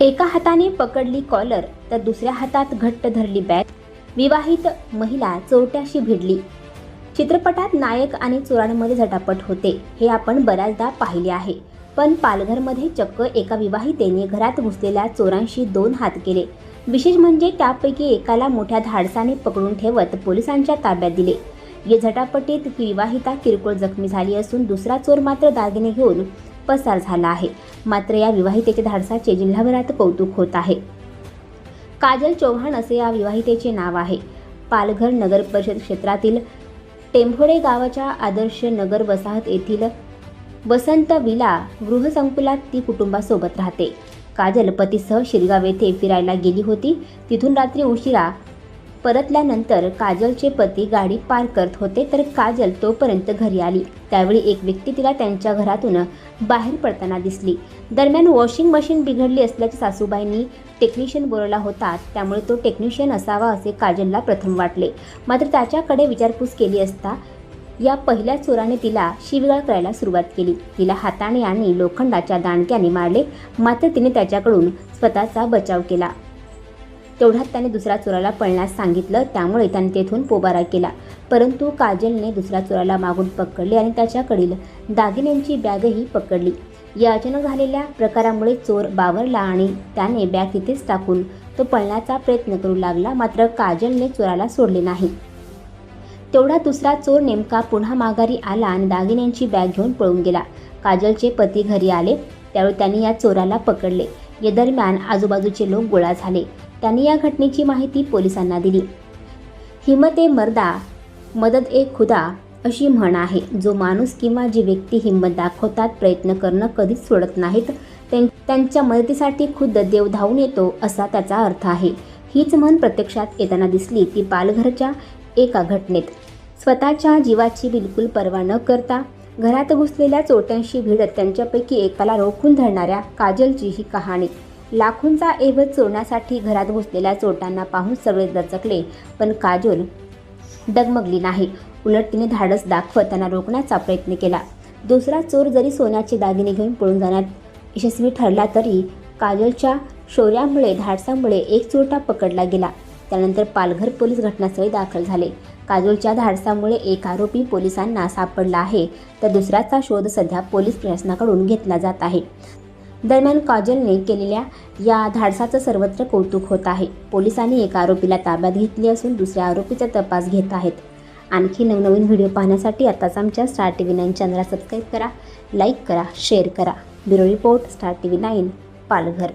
एका हाताने पकडली कॉलर तर दुसऱ्या हातात घट्ट धरली बॅग. विवाहित महिला चोरट्याशी भिडली. चित्रपटात नायक आणि चोरांमध्ये झटापट होते हे आपण बऱ्याचदा पाहिले आहे. पण पालघरमध्ये चक्क एका विवाहितेने घरात घुसलेल्या चोरांशी दोन हात केले. विशेष म्हणजे त्यापैकी एकाला मोठ्या धाडसाने पकडून ठेवत पोलिसांच्या ताब्यात दिले. या झटापटीत विवाहिता किरकोळ जखमी झाली असून दुसरा चोर मात्र दागिने घेऊन पसार झाला आहे. मात्र या विवाहितेच्या धाडसाचे जिल्हाभरात कौतुक होत आहे. काजल चौहान असे या विवाहितेचे नाव आहे. पालघर नगर परिषद क्षेत्रातील टेंभोडे गावाच्या आदर्श नगर वसाहत येथील वसंत विला गृहसंकुलात ती कुटुंबासोबत राहते. काजल पतीसह शिरगाव येथे फिरायला गेली होती. तिथून रात्री उशिरा परतल्यानंतर काजलचे पती गाडी पार करत होते तर काजल तोपर्यंत घरी आली. त्यावेळी एक व्यक्ती तिला त्यांच्या घरातून बाहेर पडताना दिसली. दरम्यान वॉशिंग मशीन बिघडली असल्याचे सासूबाईंनी टेक्निशियन बोलवला होता त्यामुळे तो टेक्निशियन असावा असे काजलला प्रथम वाटले. मात्र त्याच्याकडे विचारपूस केली असता या पहिल्या चोराने तिला शिवीगाळ करायला सुरुवात केली. तिला हाताने आणि लोखंडाच्या दांडक्याने मारले मात्र तिने त्याच्याकडून स्वतःचा बचाव केला. तेवढ्यात त्याने दुसऱ्या चोराला पळण्यास सांगितलं. त्यामुळे त्याने तेथून पोबारा केला. परंतु काजलने दुसऱ्या चोराला मागून पकडले आणि त्याच्याकडील दागिन्यांची बॅगही पकडली. या अचानक झालेल्या प्रकारामुळे चोर बावरला आणि त्याने बॅग तिथेच टाकून तो पळण्याचा प्रयत्न करू लागला. मात्र काजलने चोराला सोडले नाही. तेवढा दुसरा चोर नेमका पुन्हा माघारी आला आणि दागिन्यांची बॅग घेऊन पळून गेला. काजलचे पती घरी आले. त्यावेळी त्यांनी या चोराला पकडले. या दरम्यान आजूबाजूचे लोक गोळा झाले. त्यांनी या घटनेची माहिती पोलिसांना दिली. हिम्मते मर्दा मदत ए खुदा अशी म्हण आहे. जो माणूस किंवा जी व्यक्ती हिंमत दाखवतात प्रयत्न करणं कधीच सोडत नाहीत. त्यांच्या मदतीसाठी खुद्द देव धावून येतो असा त्याचा अर्थ आहे. हीच म्हण प्रत्यक्षात येताना दिसली ती पालघरच्या एका घटनेत. स्वतःच्या जीवाची बिलकुल पर्वा न करता घरात घुसलेल्या चोट्यांशी भिडत त्यांच्यापैकी एकाला रोखून धरणाऱ्या काजलची ही कहाणी. लाखोंचा एवज चोरण्यासाठी घरात घुसलेल्या चोरट्यांना पाहून सगळे दचकले पण काजोल डगमगली नाही. उलट तिने धाडस दाखवत त्यांना रोखण्याचा प्रयत्न केला. दुसरा चोर जरी सोन्याचे दागिने घेऊन पळून जाण्यात यशस्वी ठरला तरी काजलच्या शौर्यामुळे धाडसामुळे एक चोरटा पकडला गेला. त्यानंतर पालघर पोलीस घटनास्थळी दाखल झाले. काजोलच्या धाडसामुळे एक आरोपी पोलिसांना सापडला आहे तर दुसऱ्याचा शोध सध्या पोलीस प्रशासनाकडून घेतला जात आहे. दरम्यान काजलने केलेल्या या धाडसाचं सर्वत्र कौतुक होत आहे. पोलिसांनी एका आरोपीला ताब्यात घेतली असून दुसऱ्या आरोपीचा तपास घेत आहेत. आणखी नवनवीन व्हिडिओ पाहण्यासाठी आताच आमच्या स्टार टी व्ही नाईन चॅनलला सबस्क्राईब करा लाईक करा शेअर करा. Bureau report star T V nine Palghar.